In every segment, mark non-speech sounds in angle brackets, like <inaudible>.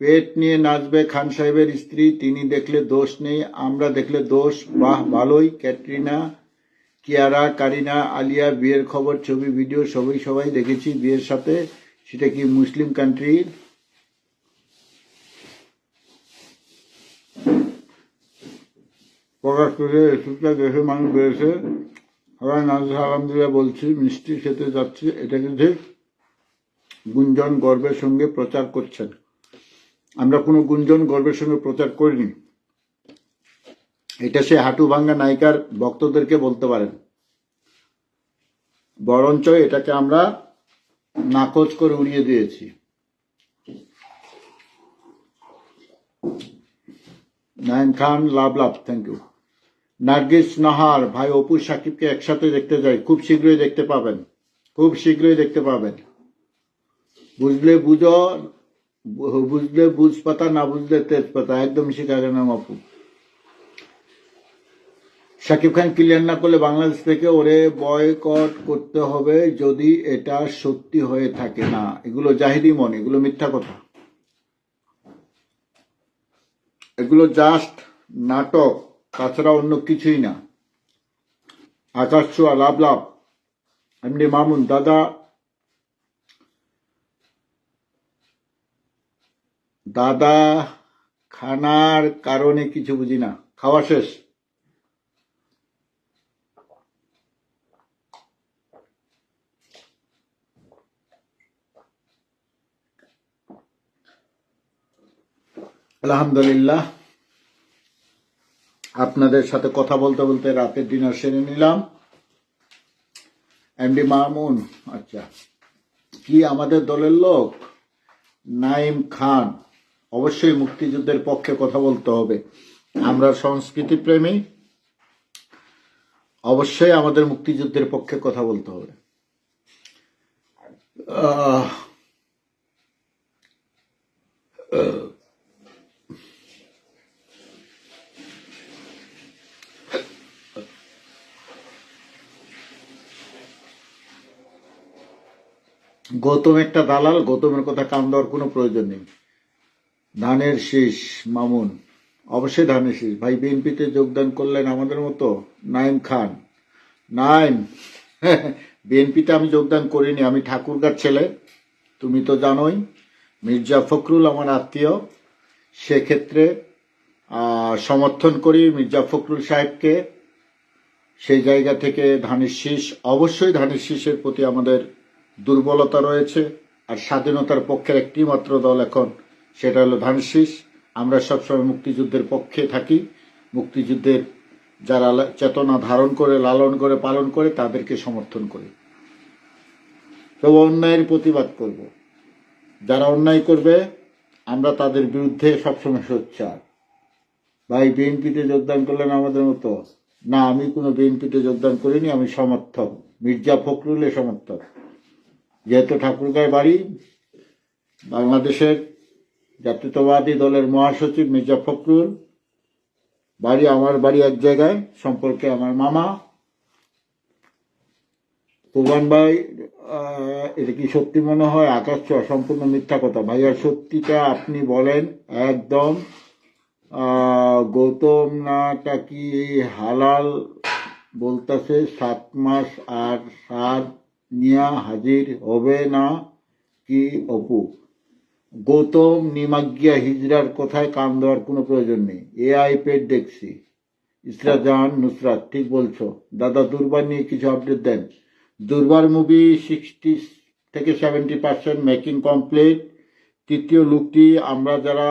পেট নিয়ে নাচবে খান সাহেবের স্ত্রী, তিনি দেখলে দোষ নেই, আমরা দেখলে দোষ। বাহ, ভালোই, ক্যাটরিনা, কিয়ারা, কারিনা, আলিয়া, বিয়ের খবর, ছবি, ভিডিও, সবই সবাই দেখেছি বিয়ের সাথে। সেটা কি মুসলিম কান্ট্রি প্রকাশ করে এসবটা দেশের মানুষ বেড়েছে। সবাই নাজ আলহামদুলিল্লাহ বলছি মিষ্টি খেতে যাচ্ছি এটা কিন্তু গুঞ্জন গর্বের সঙ্গে প্রচার করছেন। আমরা কোনো গুঞ্জন, গর্বের সঙ্গে প্রচার করিনি। এটা সে হাঁটু ভাঙ্গা নায়িকার ভক্তদেরকে বলতে পারেন। বরঞ্চ এটাকে আমরা নাকচ করে উড়িয়ে দিয়েছি। Nayan Khan, love love thank you Nargis Nahar, ভাই অপু সাকিবকে একসাথে দেখতে যাই, খুব শীঘ্রই দেখতে পাবেন। খুব শীঘ্রই দেখতে পাবেন। বুঝলে বুঝো বুঝলে বুঝ পাতা, না বুঝলে তেজপাতা একদম শিখা গেলাম আপু। শাকিব খান ক্লিয়ার না করলে বাংলাদেশ থেকে ওরে বয়কট করতে হবে যদি এটা সত্যি হয়ে থাকে না। এগুলো জাহিরি মন, এগুলো মিথ্যা কথা। এগুলো জাস্ট নাটক, তাছাড়া অন্য কিছুই না। আকাশ ছোঁয়া লাভ লাভ এমনি মামুন, দাদা দাদা খানার কারণে কিছু বুঝি না। খাওয়া শেষ। আলহামদুলিল্লাহ। আপনাদের সাথে কথা বলতে বলতে রাতের ডিনার সেরে নিলাম। এমডি মামুন আচ্ছা। কি আমাদের দলের লোক? নাইম খান। অবশ্যই মুক্তিযুদ্ধের পক্ষে কথা বলতে হবে। আমরা সংস্কৃতি প্রেমী অবশ্যই আমাদের মুক্তিযুদ্ধের পক্ষে কথা বলতে হবে। গৌতম একটা দালাল, গৌতমের কথা কান দেওয়ার কোনো প্রয়োজন নেই। ধানের শীষ, মামুন, অবশ্যই ধানের শীষ। ভাই, বিএনপিতে যোগদান করলেন আমাদের মতো নাইম খান। নাইম, <laughs> বিএনপিতে আমি যোগদান করিনি, আমি ঠাকুরগার ছেলে। তুমি তো জানোই, মির্জা ফখরুল আমার আত্মীয়। সেক্ষেত্রে সমর্থন করি মির্জা ফখরুল সাহেবকে। সেই জায়গা থেকে ধানের শীষ, অবশ্যই ধানের শীষের প্রতি আমাদের দুর্বলতা রয়েছে। আর স্বাধীনতার পক্ষের একটি মাত্র দল এখন সেটা হলো ধানের শীষ। আমরা সবসময় মুক্তিযুদ্ধের পক্ষে থাকি। মুক্তিযুদ্ধের যারা চেতনা ধারণ করে, লালন করে, পালন করে, তাদেরকে সমর্থন করি। তবে অন্যায়ের প্রতিবাদ করব। যারা অন্যায় করবে, আমরা তাদের বিরুদ্ধে সবসময় সোচ্চার। ভাই, বিএনপিতে যোগদান করলেন আমাদের মতো? না, আমি কোনো বিএনপিতে যোগদান করিনি, আমি সমর্থক। মির্জা ফখরুলের সমর্থক। যেহেতু ঠাকুরগাঁয় বাড়ি, বাংলাদেশের জাতীয়তাবাদী দলের মহাসচিব মির্জা ফখরুল, বাড়ি আমার বাড়ি এক জায়গায়, সম্পর্কে আমার মামা। প্রবান ভাই এটা কি সত্যি মনে হয়? আকাশ সম্পূর্ণ মিথ্যা কথা। ভাইয়া, সত্যিটা আপনি বলেন একদম। গৌতম নাটা কি হালাল বলতেছে? সাত মাস আর সাত নিয়া হাজির হবে না কি অপু? গৌতম নিমাগিয়া হিজড়ার কথায় কান দেওয়ার কোনো প্রয়োজন নেই। এআই পেড দেখছি। ইসরা জাহান নুসরাত, ঠিক বলছো। দাদা দুর্বার নিয়ে কিছু আপডেট দেন। দুর্বার মুভি সিক্সটি থেকে সেভেন্টি পার্সেন্ট মেকিং কমপ্লিট। তৃতীয় লুকটি আমরা যারা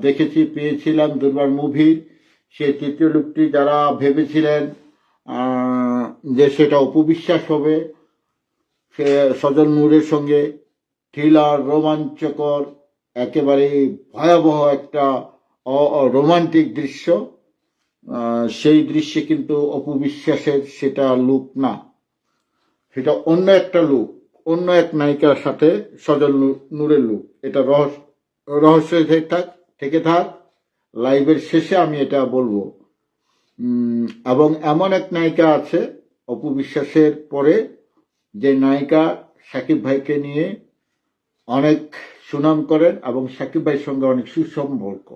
দেখেছি, পেয়েছিলাম দুর্বার মুভির সেই তৃতীয় লুকটি যারা ভেবেছিলেন যে সেটা অপবিশ্বাস হবে, সে সজল নূরের সঙ্গে থ্রিলার, রোমাঞ্চকর, একেবারে ভয়াবহ একটা রোমান্টিক দৃশ্য। সেই দৃশ্যে কিন্তু অপবিশ্বাসের সেটা লুক না। সেটা অন্য একটা লুক, অন্য এক নায়িকার সাথে সজল নূরের লুক। এটা রহস্য রহস্য থাক থেকে, থাক লাইভের শেষে আমি এটা বলব। এবং এমন এক নায়িকা আছে, অপু বিশ্বাসের পরে, যে নায়িকা সাকিব ভাইকে নিয়ে অনেক সুনাম করেন এবং সাকিব ভাইয়ের সঙ্গে অনেক সুসম্পর্ক।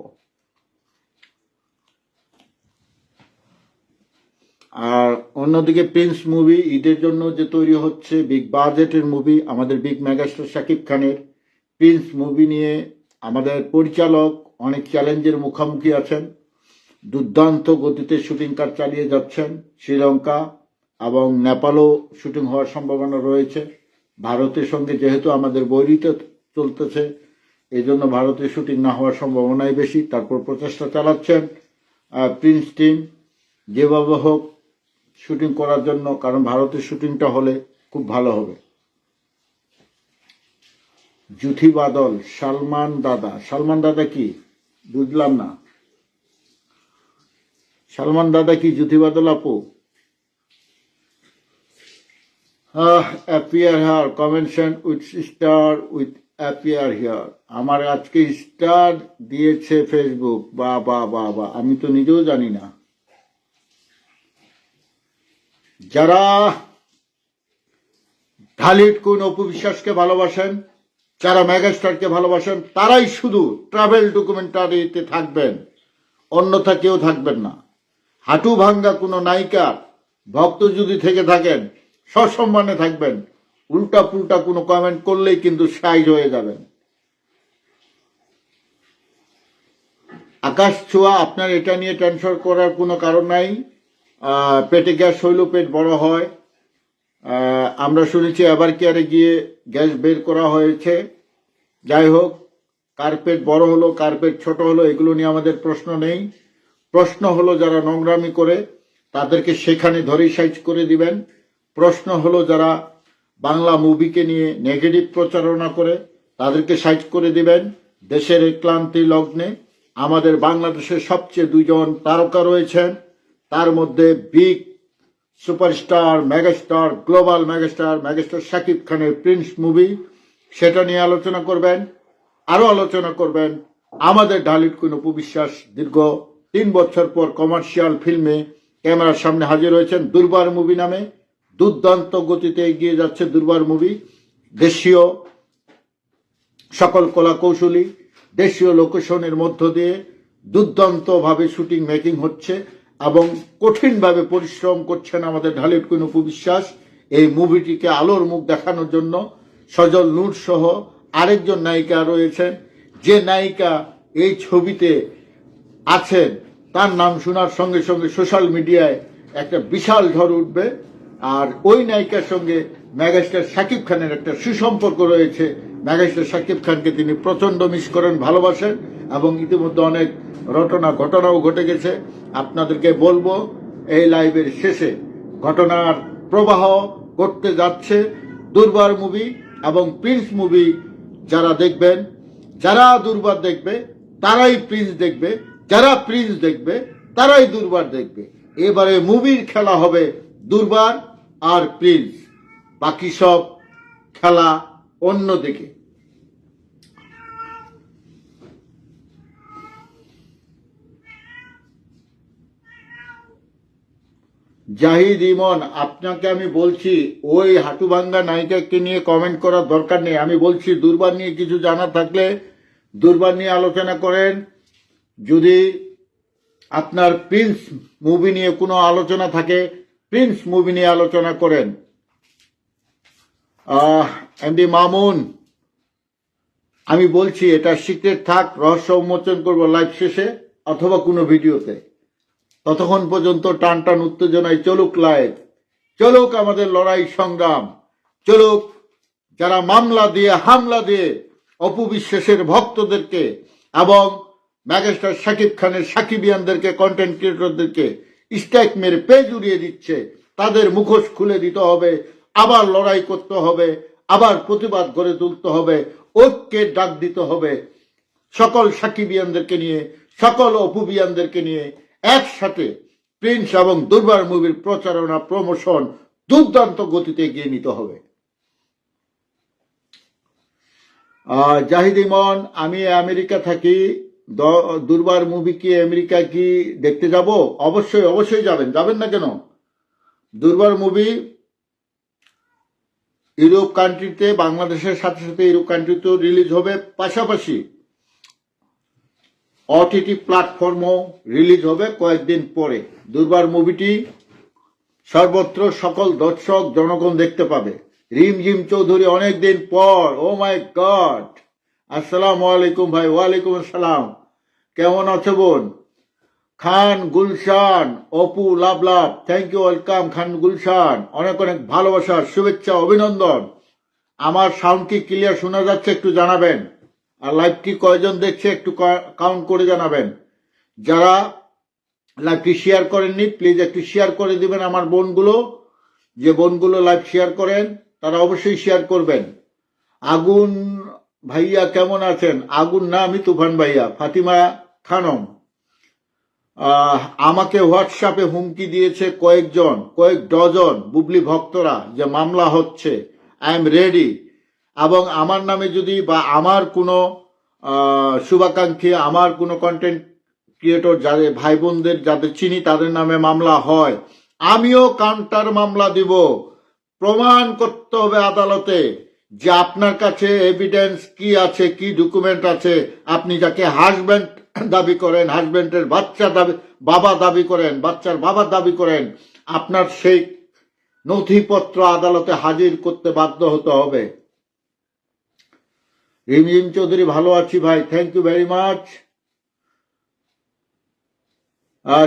আর অন্যদিকে প্রিন্স মুভি ঈদের জন্য যে তৈরি হচ্ছে বিগ বাজেটের মুভি আমাদের বিগ মেগাস্টার শাকিব খানের প্রিন্স মুভি নিয়ে আমাদের পরিচালক অনেক চ্যালেঞ্জের মুখোমুখি আছেন। দুর্দান্ত গতিতে শুটিং কাজ চালিয়ে যাচ্ছেন শ্রীলঙ্কা এবং নেপালও শুটিং হওয়ার সম্ভাবনা রয়েছে। ভারতের সঙ্গে যেহেতু আমাদের বৈরিতে চলতেছে এই জন্য ভারতে শুটিং না হওয়ার সম্ভাবনাই বেশি। তারপর প্রচেষ্টা চালাচ্ছেন প্রিন্স টিম। যেভাবে হোক শুটিং করার জন্য, কারণ ভারতের শুটিংটা হলে খুব ভালো হবে। জুথি বাদল, সালমান দাদা। সালমান দাদা কি? বুঝলাম না। সালমান দাদা কি জুথি বাদল আপু? Appear here convention with star with appear here আমার আজকে স্টার দিয়েছে ফেসবুক বা বা বা বা, আমি তো নিজেও জানি না। যারা ঢালিট কোন অপবিশ্বাসকে ভালোবাসেন, যারা মেগাস্টারকে ভালোবাসেন, তারাই শুধু ট্রাভেল ডকুমেন্টারিতে থাকবেন। অন্যথা কেউ থাকবেন না। হাঁটু ভাঙ্গা কোনো নায়িকা ভক্ত যদি থেকে থাকেন সসম্মানে থাকবেন। উল্টা পুল্টা কোনো কমেন্ট করলেই কিন্তু সাইজ হয়ে যাবেন। আকাশ ছোঁয়া, আপনার এটা নিয়ে টেনশন করার কোনো কারণ নাই। পেটে গ্যাস হইল পেট বড় হয়। আমরা শুনেছি এবার কেয়ারে গিয়ে গ্যাস বের করা হয়েছে। যাই হোক কার্পেট বড় হলো কার্পেট ছোট হলো, এগুলো নিয়ে আমাদের প্রশ্ন নেই। প্রশ্ন হলো যারা নোংরামি করে, তাদেরকে সেখানে ধরেই সাইজ করে দিবেন। প্রশ্ন হলো যারা বাংলা মুভিকে নিয়ে নেগেটিভ প্রচারণা করে, তাদেরকে সাইজ করে দিবেন দেশের এই ক্লান্তি লগ্নে। আমাদের বাংলাদেশের সবচেয়ে দুজন তারকা রয়েছেন। তার মধ্যে big superstar, megastar, global megastar megastar Shakib খানের প্রিন্স মুভি। সেটা নিয়ে আলোচনা করবেন। আরও আলোচনা করবেন আমাদের ঢালিট কোন উপবিশ্বাস দীর্ঘ তিন বছর পর কমার্শিয়াল ফিল্মে ক্যামেরার সামনে হাজির হয়েছেন দুর্বার মুভি নামে। দুর্দান্ত গতিতে এগিয়ে যাচ্ছে দুর্বার মুভি। দেশীয় সকল কলা কৌশলী দেশীয় লোকেশনের মধ্য দিয়ে দুর্দান্তভাবে শুটিং, মেকিং হচ্ছে এবং কঠিনভাবে পরিশ্রম করছেন আমাদের ঢালিট কুইন উপবিশ্বাস এই মুভিটিকে আলোর মুখ দেখানোর জন্য সজল নূর সহ আরেকজন নায়িকা রয়েছেন। যে নায়িকা এই ছবিতে আছেন, তার নাম শোনার সঙ্গে সঙ্গে সোশ্যাল মিডিয়ায় একটা বিশাল ঝড় উঠবে। আর ওই নায়িকার সঙ্গে মেগাস্টার শাকিব খানের একটা সুসম্পর্ক রয়েছে। মেগাস্টার শাকিব খানকে তিনি প্রচণ্ড মিস করেন, ভালোবাসেন এবং ইতিমধ্যে অনেক রটনা ঘটনাও ঘটে গেছে। আপনাদেরকে বলব, এই লাইভের শেষে ঘটনার প্রবাহ করতে যাচ্ছে। দুর্বার মুভি এবং প্রিন্স মুভি যারা দেখবেন, যারা দুর্বার দেখবে, তারাই প্রিন্স দেখবে, যারা প্রিন্স দেখবে, তারাই দুর্বার দেখবে। এবারে মুভির খেলা হবে দুর্বার। আর প্রিন্স বাকি সব খেলা অন্যদিকে জাহিদ ইমন, আপনাকে আমি বলছি, ওই হাটুভাঙ্গা নায়িকাকে নিয়ে কমেন্ট করার দরকার নেই। আমি বলছি, দুর্বার নিয়ে কিছু জানা থাকলে দুর্বার নিয়ে আলোচনা করেন। যদি আপনার প্রিন্স মুভি নিয়ে কোনো আলোচনা থাকে প্রিন্স মুভি নিয়ে আলোচনা করেন। এমডি মামুন, আমি বলছি, এটা সিক্রেট থাক, রহস্য উন্মোচন করব লাইভ শেষে অথবা কোনো ভিডিওতে। ততক্ষণ পর্যন্ত টান টান উত্তেজনায় চলুক লাইভ চলুক আমাদের লড়াই সংগ্রাম। চলুক যারা মামলা দিয়ে, হামলা দিয়ে অপবিশ্বাসের ভক্তদেরকে এবং ম্যাগেস্টার শাকিব খানের সাকিবিয়ানদেরকে কন্টেন্ট ক্রিয়েটরদেরকে স্ট্যাক মেরে পেজ উড়িয়ে দিচ্ছে। তাদের মুখোশ খুলে দিতে হবে, আবার লড়াই করতে হবে, আবার প্রতিবাদ গড়ে তুলতে হবে ঐক্যের ডাক দিতে হবে। সকল সাকিবিয়ানদেরকে নিয়ে, সকল অপুবিয়ানদেরকে নিয়ে একসাথে প্রিন্স এবং দুর্বার মুভির প্রচারণা, প্রমোশন দুর্দান্ত গতিতে এগিয়ে নিতে হবে। জাহিদ ইমন, আমি আমেরিকা থাকি। দুর্বার মুভি কি আমেরিকা কি দেখতে যাব? অবশ্যই অবশ্যই যাবেন। যাবেন না কেন? দুর্বার মুভি ইউরোপ কান্ট্রিতে বাংলাদেশের সাথে সাথে ইউরোপ কান্ট্রিতেও রিলিজ হবে। পাশাপাশি অটিটি প্ল্যাটফর্মও রিলিজ হবে কয়েকদিন পরে। দুর্বার মুভিটি সর্বত্র সকল দর্শক, জনগণ দেখতে পাবে। রিম জিম চৌধুরী অনেকদিন পর ও মাই গড আসসালামু আলাইকুম ভাই, ওয়ালাইকুম আসসালাম। কেমন আছো বোন? Khan Gulshan, Apu, love love thank you welcome Khan Gulshan. অনেক অনেক ভালোবাসা, শুভেচ্ছা, অভিনন্দন। আমার সাউন্ড কি ক্লিয়ার শোনা যাচ্ছে একটু জানাবেন? আর লাইভটি কয়জন দেখছে একটু কাউন্ট করে জানাবেন। যারা লাইভটি শেয়ার করেননি প্লিজ একটু শেয়ার করে দিবেন আমার বোনগুলো। যে বোনগুলো লাইভ শেয়ার করেন, তারা অবশ্যই শেয়ার করবেন। আগুন ভাইয়া কেমন আছেন? আগুন না, আমি তুফান ভাইয়া। ফাতিমা খানম। আমাকে হোয়াটসঅ্যাপে হুমকি দিয়েছে কয়েকজন, কয়েক ডজন বুবলি ভক্তরা যে মামলা হচ্ছে। I am ready. এবং আমার নামে যদি বা আমার কোনো শুভাকাঙ্ক্ষী, আমার কোনো কন্টেন্ট ক্রিয়েটর যাদের ভাই বোনদের যাদের চিনি, তাদের নামে মামলা হয়। আমিও কাউন্টার মামলা দিব। প্রমাণ করতে হবে আদালতে। যে আপনার কাছে এভিডেন্স কি আছে, কি ডকুমেন্ট আছে, আপনি যাকে হাজব্যান্ড দাবি করেন হাজব্যান্ডের বাচ্চা দাবি, বাবা দাবি করেন, বাচ্চার বাবা দাবি করেন, আপনার সেই নথিপত্র আদালতে হাজির করতে বাধ্য হতে হবে। রিমঝিম চৌধুরী, ভালো আছি ভাই থ্যাংক ইউ ভেরি মাচ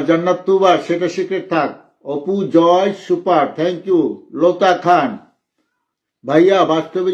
জান্নাত তুবা, সেটা সিক্রেট থাক। Apu Joy super thank you লোতা Khan. ভাইয়া বাস্তবে